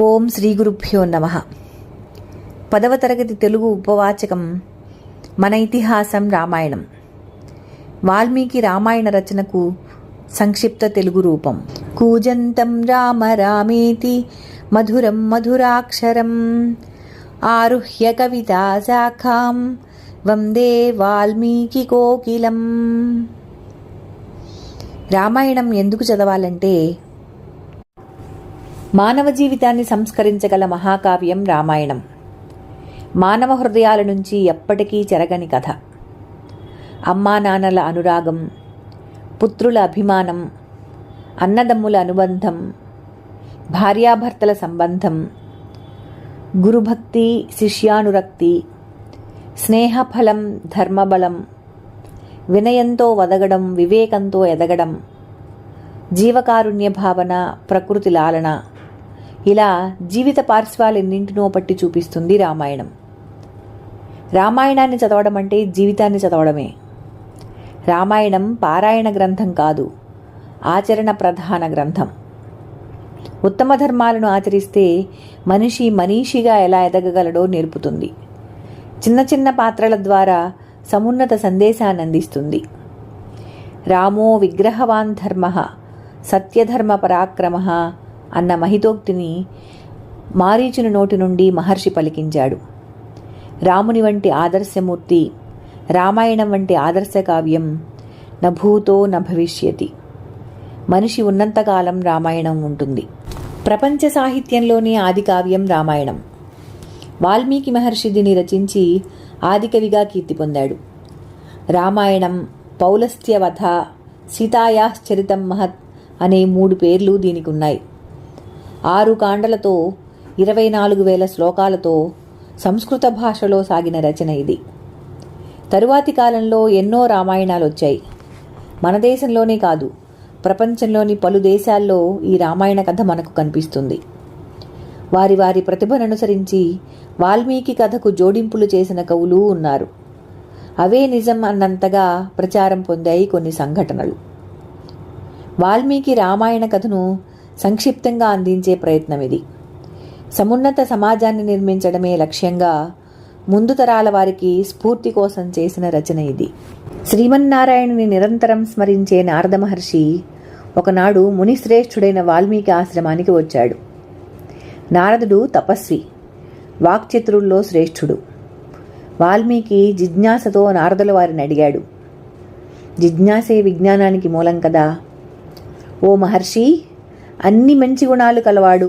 ఓం శ్రీ గురుభ్యో నమ. పదవ తరగతి తెలుగు ఉపవాచకం మన ఇతిహాసం రామాయణం. వాల్మీకి రామాయణ రచనకు సంక్షిప్త తెలుగు రూపం. కూజంతం రామ రామేతి మధురం మధురాక్షరం. ఆరుహ్య కవితా శాఖాం వందే వాల్మీకి కోకిలం. రామాయణం ఎందుకు చదవాలంటే మానవ జీవితాన్ని సంస్కరించగల మహాకావ్యం రామాయణం. మానవ హృదయాల నుంచి ఎప్పటికీ చెరగని కథ. అమ్మా నాన్నల అనురాగం పుత్రుల అభిమానం అన్నదమ్ముల అనుబంధం భార్యాభర్తల సంబంధం గురుభక్తి శిష్యానురక్తి స్నేహఫలం ధర్మబలం వినయంతో వదగడం వివేకంతో ఎదగడం జీవకారుణ్య భావన ప్రకృతి లాలన ఇలా జీవిత పార్శ్వాలన్నింటినో పట్టి చూపిస్తుంది రామాయణం. రామాయణాన్ని చదవడం అంటే జీవితాన్ని చదవడమే. రామాయణం పారాయణ గ్రంథం కాదు ఆచరణ ప్రధాన గ్రంథం. ఉత్తమ ధర్మాలను ఆచరిస్తే మనిషి మనీషిగా ఎలా ఎదగగలడో నేర్పుతుంది. చిన్న చిన్న పాత్రల ద్వారా సమున్నత సందేశాన్ని అందిస్తుంది. రామో విగ్రహవాన్ ధర్మ సత్యధర్మ పరాక్రమ అన్న మహితోక్తిని మారీచుని నోటి నుండి మహర్షి పలికించాడు. రాముని వంటి ఆదర్శమూర్తి రామాయణం వంటి ఆదర్శ కావ్యం నభూతో న భవిష్యతి మనిషి ఉన్నంతకాలం రామాయణం ఉంటుంది. ప్రపంచ సాహిత్యంలోని ఆది కావ్యం రామాయణం. వాల్మీకి మహర్షి దీన్ని రచించి ఆదికవిగా కీర్తి పొందాడు. రామాయణం పౌలస్త్యవధ సీతాయాశ్చరితం మహత్ అనే మూడు పేర్లు దీనికి ఉన్నాయి ఆరు కాండలతో ఇరవై నాలుగు వేల శ్లోకాలతో సంస్కృత భాషలో సాగిన రచన ఇది. తరువాతి కాలంలో ఎన్నో రామాయణాలు వచ్చాయి మన దేశంలోనే కాదు ప్రపంచంలోని పలు దేశాల్లో ఈ రామాయణ కథ మనకు కనిపిస్తుంది. వారి వారి ప్రతిభను అనుసరించి వాల్మీకి కథకు జోడింపులు చేసిన కవులు ఉన్నారు. అవే నిజం అన్నంతగా ప్రచారం పొందాయి కొన్ని సంఘటనలు. వాల్మీకి రామాయణ కథను సంక్షిప్తంగా అందించే ప్రయత్నం ఇది. సమున్నత సమాజాన్ని నిర్మించడమే లక్ష్యంగా ముందు తరాల వారికి స్ఫూర్తి కోసం చేసిన రచన ఇది. శ్రీమన్నారాయణుని నిరంతరం స్మరించే నారద మహర్షి ఒకనాడు మునిశ్రేష్ఠుడైన వాల్మీకి ఆశ్రమానికి వచ్చాడు. నారదుడు తపస్వి వాక్చతురుల్లో శ్రేష్ఠుడు. వాల్మీకి జిజ్ఞాసతో నారదుల వారిని అడిగాడు. జిజ్ఞాసే విజ్ఞానానికి మూలం కదా. ఓ మహర్షి అన్ని మంచి గుణాలు కలవాడు.